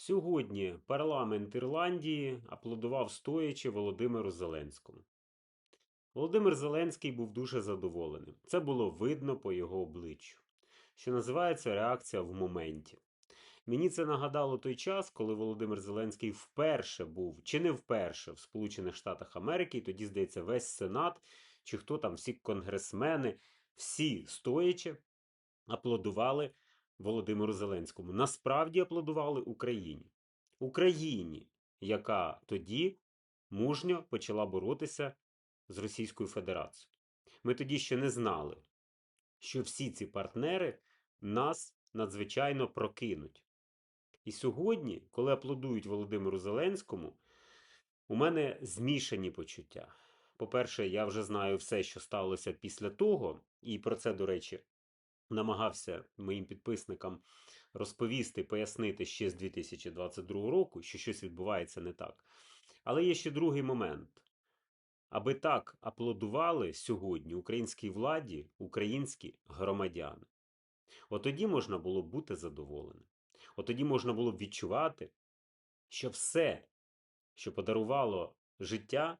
Сьогодні парламент Ірландії аплодував стоячи Володимиру Зеленському. Володимир Зеленський був дуже задоволеним. Це було видно по його обличчю, що називається реакція в моменті. Мені це нагадало той час, коли Володимир Зеленський вперше був, чи не вперше, в Сполучених Штатах Америки, і тоді, здається, весь Сенат, чи хто там, всі конгресмени, всі стоячи, аплодували Володимиру Зеленському. Насправді аплодували Україні. Україні, яка тоді мужньо почала боротися з Російською Федерацією. Ми тоді ще не знали, що всі ці партнери нас надзвичайно прокинуть. І сьогодні, коли аплодують Володимиру Зеленському, у мене змішані почуття. По-перше, я вже знаю все, що сталося після того, і про це, до речі, намагався моїм підписникам розповісти, пояснити ще з 2022 року, що щось відбувається не так. Але є ще другий момент. Аби так аплодували сьогодні українській владі українські громадяни. От тоді можна було б бути задоволеним. От тоді можна було б відчувати, що все, що подарувало життя,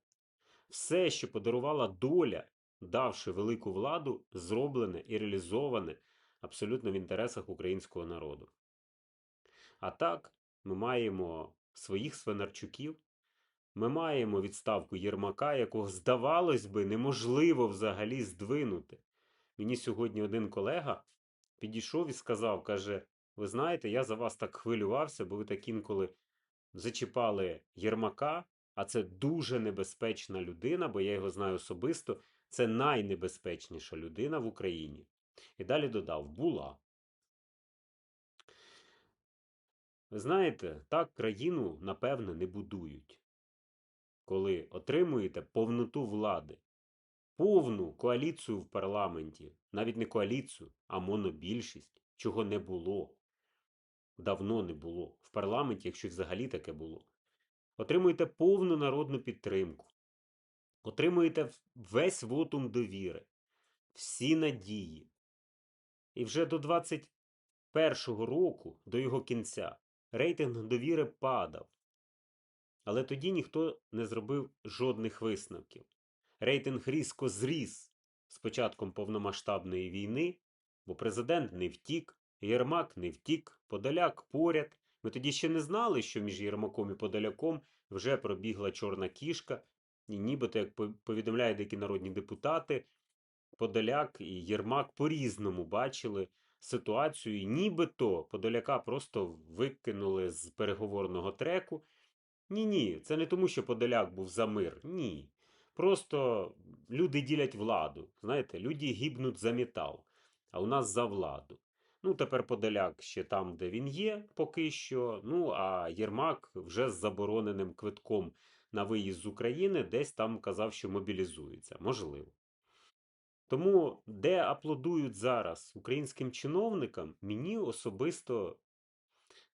все, що подарувала доля, давши велику владу, зроблене і реалізоване абсолютно в інтересах українського народу. А так, ми маємо своїх свинарчуків, ми маємо відставку Єрмака, якого, здавалось би, неможливо взагалі здвинути. Мені сьогодні один колега підійшов і сказав: каже: Ви знаєте, я за вас так хвилювався, бо ви так інколи зачіпали Єрмака, а це дуже небезпечна людина, бо я його знаю особисто. Це найнебезпечніша людина в Україні. І далі додав: була. Ви знаєте, так країну, напевне, не будують. Коли отримуєте повноту влади, повну коаліцію в парламенті, навіть не коаліцію, а монобільшість, чого не було. Давно не було в парламенті, якщо взагалі таке було. Отримуєте повну народну підтримку, отримуєте весь вотум довіри, всі надії. І вже до 21-го року, до його кінця, рейтинг довіри падав. Але тоді ніхто не зробив жодних висновків. Рейтинг різко зріс з початком повномасштабної війни, бо президент не втік, Єрмак не втік, Подоляк поряд. Ми тоді ще не знали, що між Єрмаком і Подоляком вже пробігла чорна кішка, і нібито, як повідомляють деякі народні депутати, Подоляк і Єрмак по-різному бачили ситуацію, і нібито Подоляка просто викинули з переговорного треку. Ні, ні, це не тому, що Подоляк був за мир. Ні. Просто люди ділять владу. Знаєте, люди гибнуть за метал, а у нас за владу. Ну, тепер Подоляк ще там, де він є, поки що. Ну, а Єрмак вже з забороненим квитком на виїзд з України десь там казав, що мобілізується. Можливо. Тому, де аплодують зараз українським чиновникам, мені особисто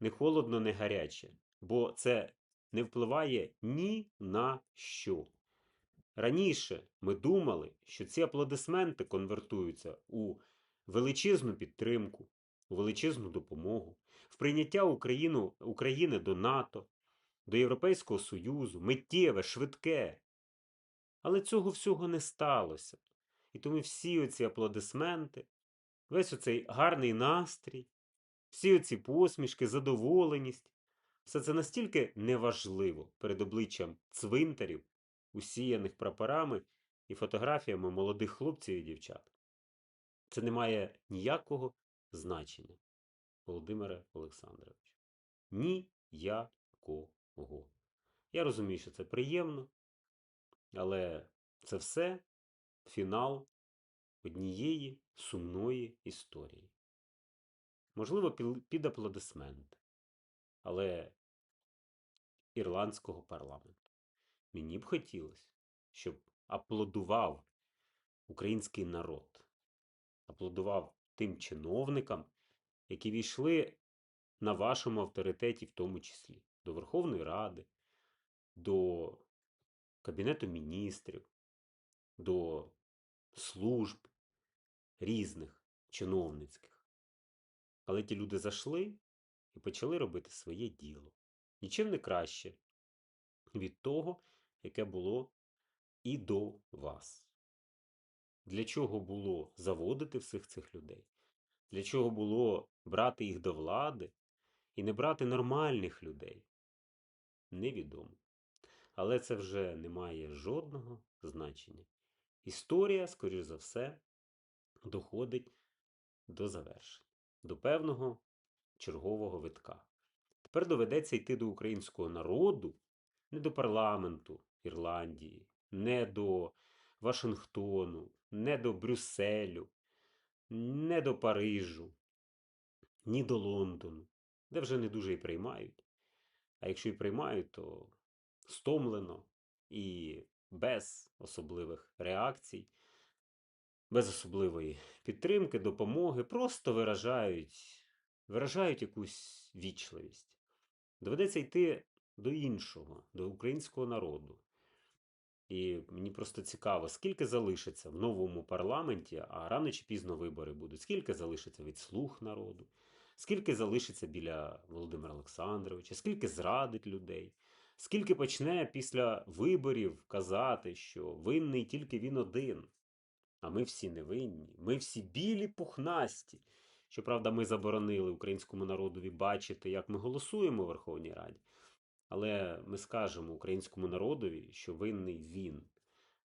не холодно, не гаряче, бо це не впливає ні на що. Раніше ми думали, що ці аплодисменти конвертуються у величезну підтримку, у величезну допомогу, в прийняття Україну, України до НАТО, до Європейського Союзу, миттєве, швидке. Але цього всього не сталося. І тому всі оці аплодисменти, весь оцей гарний настрій, всі оці посмішки, задоволеність, все це настільки неважливо перед обличчям цвинтарів, усіяних прапорами і фотографіями молодих хлопців і дівчат. Це не має ніякого значення, Володимире Олександровичу. Ніякого. Я розумію, що це приємно, але це все фінал однієї сумної історії. Можливо, під аплодисменти, але ірландського парламенту. Мені б хотілося, щоб аплодував український народ, аплодував тим чиновникам, які війшли на вашому авторитеті, в тому числі, до Верховної Ради, до Кабінету міністрів, до служб різних чиновницьких. Але ті люди зайшли і почали робити своє діло. Нічим не краще від того, яке було і до вас. Для чого було заводити всіх цих людей? Для чого було брати їх до влади і не брати нормальних людей? Невідомо. Але це вже не має жодного значення. Історія, скоріш за все, доходить до завершення, до певного чергового витка. Тепер доведеться йти до українського народу, не до парламенту Ірландії, не до Вашингтону, не до Брюсселю, не до Парижу, ні до Лондону, де вже не дуже і приймають. А якщо і приймають, то стомлено і без особливих реакцій, без особливої підтримки, допомоги, просто виражають, виражають якусь вічливість. Доведеться йти до іншого, до українського народу. І мені просто цікаво, скільки залишиться в новому парламенті, а рано чи пізно вибори будуть, скільки залишиться від слуг народу, скільки залишиться біля Володимира Олександровича, скільки зрадить людей, скільки почне після виборів казати, що винний тільки він один, а ми всі не винні, ми всі білі пухнасті. Щоправда, ми заборонили українському народові бачити, як ми голосуємо у Верховній Раді. Але ми скажемо українському народові, що винний він.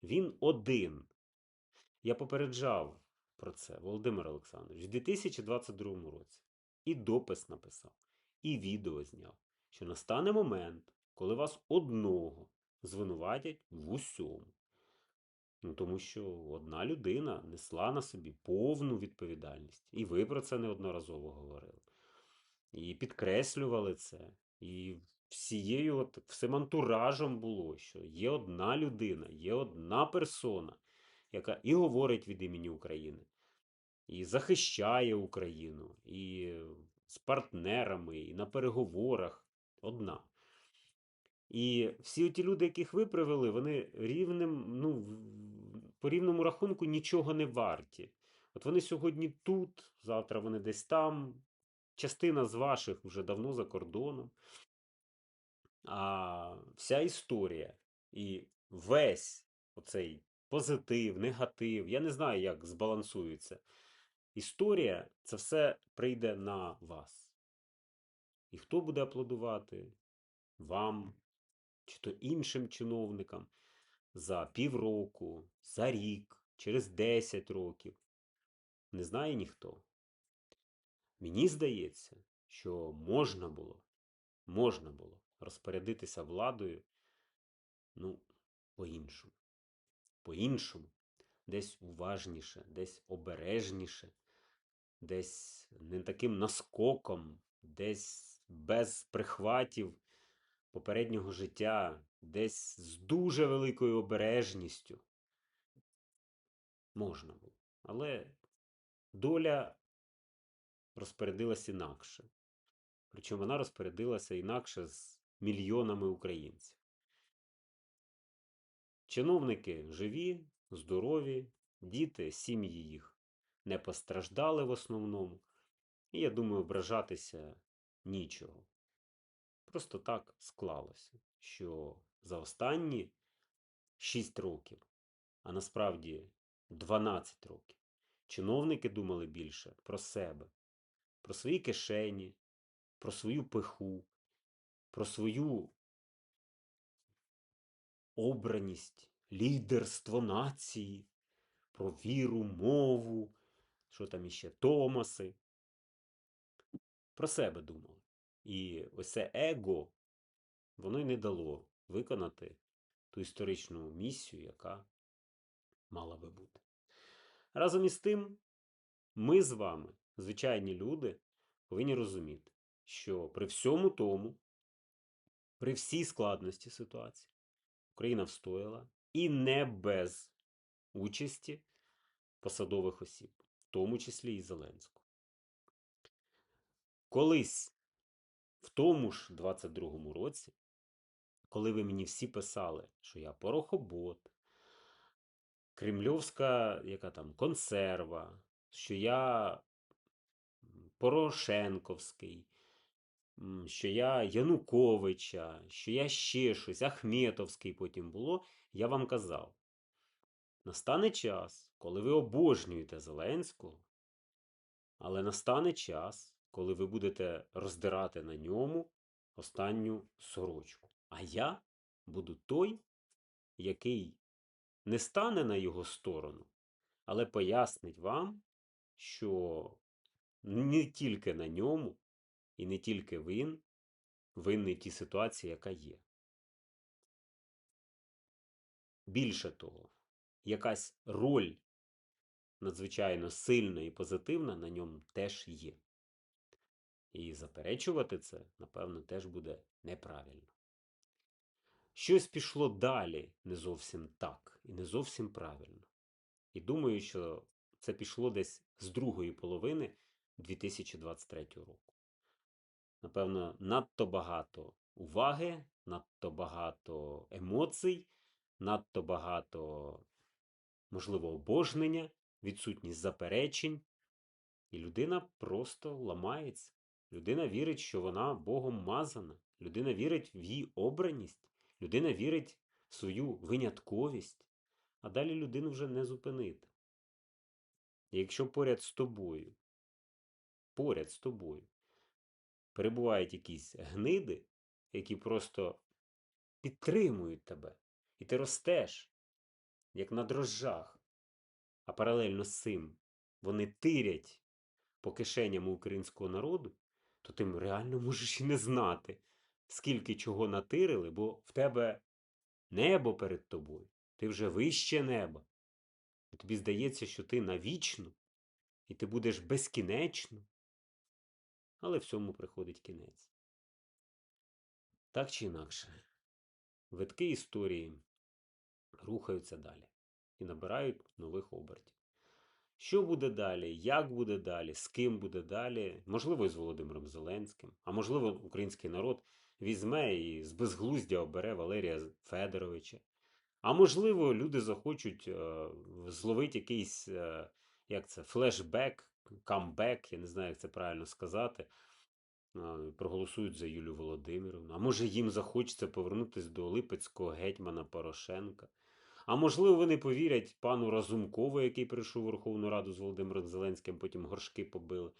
Він один. Я попереджав про це Володимир Олександрович у 2022 році. І допис написав, і відео зняв, що настане момент, коли вас одного звинуватять в усьому. Ну, тому що одна людина несла на собі повну відповідальність. І ви про це неодноразово говорили. І підкреслювали це. І всією от, всім антуражем було, що є одна людина, є одна персона, яка і говорить від імені України, і захищає Україну, і з партнерами, і на переговорах одна. І всі ті люди, яких ви привели, вони рівним, ну, по рівному рахунку нічого не варті. От вони сьогодні тут, завтра вони десь там. Частина з ваших вже давно за кордоном. А вся історія і весь оцей позитив, негатив, я не знаю, як збалансується. Історія це все прийде на вас. І хто буде аплодувати? Вам чи то іншим чиновникам за півроку, за рік, через 10 років. Не знає ніхто. Мені здається, що можна було, можна було розпорядитися владою, ну, по-іншому. По-іншому, десь уважніше, десь обережніше, десь не таким наскоком, десь без прихватів попереднього життя, десь з дуже великою обережністю. Можна було. Але доля розпорядилась інакше. Причому вона розпорядилася інакше з мільйонами українців. Чиновники живі, здорові, діти, сім'ї їх не постраждали в основному. І я думаю, ображатися нічого. Просто так склалося, що за останні 6 років, а насправді 12 років, чиновники думали більше про себе, про свої кишені, про свою пиху, про свою обраність, лідерство нації, про віру, мову, що там іще Томаси. Про себе думали. І ось це его, воно й не дало виконати ту історичну місію, яка мала би бути. Разом із тим, ми з вами, звичайні люди, повинні розуміти, що при всьому тому, при всій складності ситуації, Україна встояла і не без участі посадових осіб, тому числі і Зеленського. Колись, в тому ж 22-му році, коли ви мені всі писали, що я порохобот, кремльовська яка там консерва, що я Порошенковський, що я Януковича, що я ще щось, Ахметовський потім було, я вам казав. Настане час, коли ви обожнюєте Зеленського, але настане час, коли ви будете роздирати на ньому останню сорочку. А я буду той, який не стане на його сторону, але пояснить вам, що не тільки на ньому, і не тільки він винний тій ситуації, яка є. Більше того, якась роль надзвичайно сильна і позитивна на ньому теж є. І заперечувати це, напевно, теж буде неправильно. Щось пішло далі не зовсім так і не зовсім правильно. І думаю, що це пішло десь з другої половини 2023 року. Напевно, надто багато уваги, надто багато емоцій, надто багато, можливо, обожнення, відсутність заперечень. І людина просто ламається. Людина вірить, що вона Богом мазана. Людина вірить в її обраність. Людина вірить в свою винятковість. А далі людину вже не зупинити. І якщо поряд з тобою, поряд з тобою перебувають якісь гниди, які просто підтримують тебе, і ти ростеш, як на дрожжах, а паралельно з цим вони тирять по кишеням українського народу, то ти реально можеш і не знати, скільки чого натирили, бо в тебе небо перед тобою, ти вже вище неба. І тобі здається, що ти навічно, і ти будеш безкінечно, але всьому приходить кінець. Так чи інакше, витки історії рухаються далі і набирають нових обертів. Що буде далі, як буде далі, з ким буде далі, можливо, і з Володимиром Зеленським, а можливо, український народ візьме і з безглуздя обере Валерія Федоровича. А можливо, люди захочуть е, зловити якийсь, е, як це, флешбек, камбек, я не знаю, як це правильно сказати. е, Проголосують за Юлію Володимировну. А може їм захочеться повернутися до Липецького гетьмана Порошенка. А можливо, вони повірять пану Разумкову, який прийшов у Верховну Раду з Володимиром Зеленським, потім горшки побили.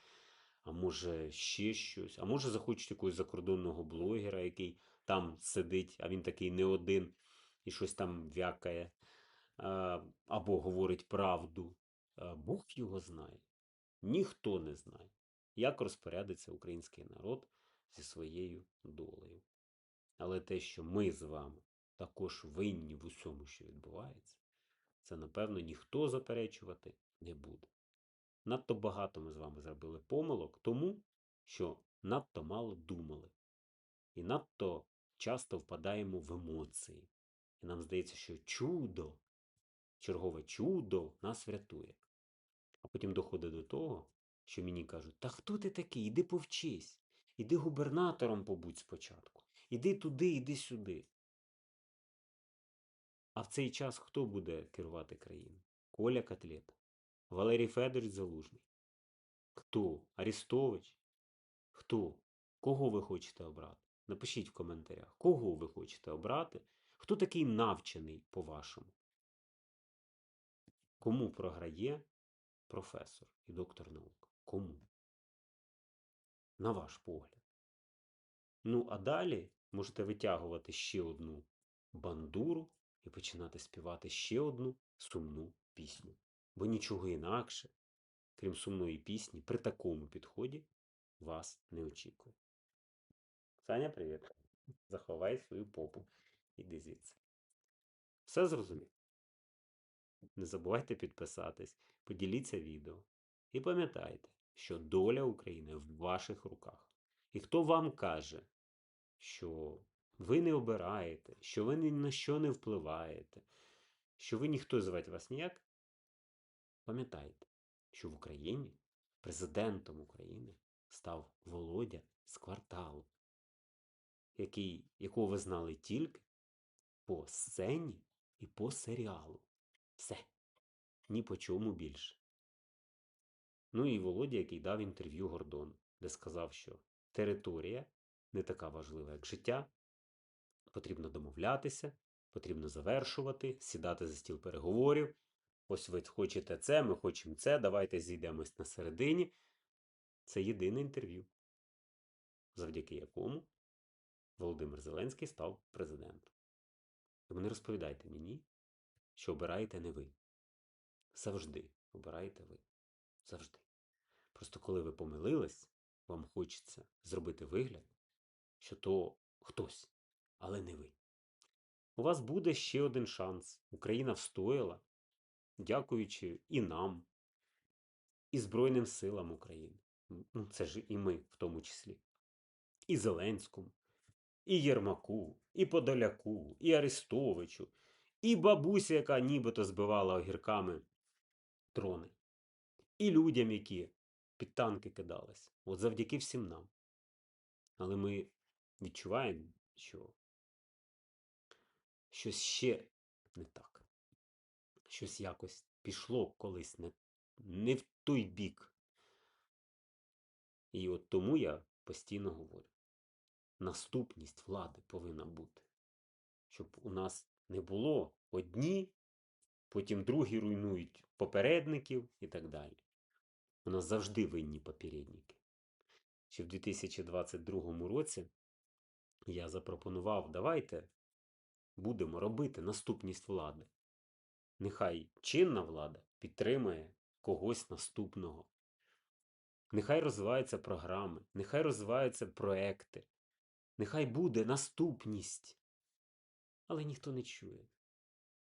А може ще щось. А може захочуть якогось закордонного блогера, який там сидить, а він такий не один і щось там вякає, або говорить правду. Бог його знає. Ніхто не знає, як розпорядиться український народ зі своєю долею. Але те, що ми з вами також винні в усьому, що відбувається, це, напевно, ніхто заперечувати не буде. Надто багато ми з вами зробили помилок, тому що надто мало думали. І надто часто впадаємо в емоції. І нам здається, що чудо, чергове чудо нас врятує. А потім доходить до того, що мені кажуть: Та хто ти такий? Іди повчись, іди губернатором побудь спочатку, іди туди, іди сюди. А в цей час хто буде керувати країною? Коля Котлета, Валерій Федорович Залужний. Хто? Арістович? Хто? Кого ви хочете обрати? Напишіть в коментарях, кого ви хочете обрати, хто такий навчений по-вашому? Кому програє професор і доктор наук? Кому? На ваш погляд. Ну, а далі можете витягувати ще одну бандуру і починати співати ще одну сумну пісню. Бо нічого інакше, крім сумної пісні, при такому підході вас не очікує. Саня, привіт. Заховай свою попу. Іди звідси. Все зрозумів? Не забувайте підписатись, поділіться відео. І пам'ятайте, що доля України в ваших руках. І хто вам каже, що ви не обираєте, що ви ні на що не впливаєте, що ви ніхто звати вас ніяк, пам'ятайте, що в Україні президентом України став Володя з кварталу, який, якого ви знали тільки по сцені і по серіалу. Все. Ні по чому більше. Ну і Володя, який дав інтерв'ю Гордону, де сказав, що територія не така важлива, як життя. Потрібно домовлятися, потрібно завершувати, сідати за стіл переговорів. Ось ви хочете це, ми хочемо це, давайте зійдемось на середині. Це єдине інтерв'ю, завдяки якому Володимир Зеленський став президентом. Тому не розповідайте мені, що обираєте не ви. Завжди обираєте ви. Завжди. Просто коли ви помилились, вам хочеться зробити вигляд, що то хтось, але не ви. У вас буде ще один шанс. Україна встояла, дякуючи і нам, і Збройним силам України. Ну, це ж і ми в тому числі. І Зеленському, і Єрмаку, і Подоляку, і Арестовичу, і бабусі, яка нібито збивала огірками трони, і людям, які під танки кидались. От завдяки всім нам. Але ми відчуваємо, що щось ще не так. Щось якось пішло колись не, не в той бік. І от тому я постійно говорю: наступність влади повинна бути. Щоб у нас не було одні, потім другі руйнують попередників і так далі. У нас завжди винні попередники. Ще в 2022 році я запропонував, давайте будемо робити наступність влади. Нехай чинна влада підтримує когось наступного. Нехай розвиваються програми, нехай розвиваються проекти, нехай буде наступність. Але ніхто не чує.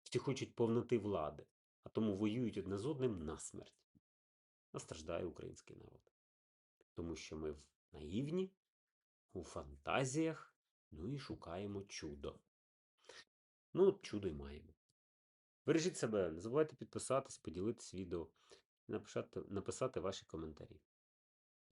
Всі хочуть повноти влади, а тому воюють одне з одним насмерть. А страждає український народ. Тому що ми в наївні, у фантазіях, ну і шукаємо чудо. Ну, чудо й маємо. Бережіть себе, не забувайте підписатись, поділитись відео, написати, написати ваші коментарі.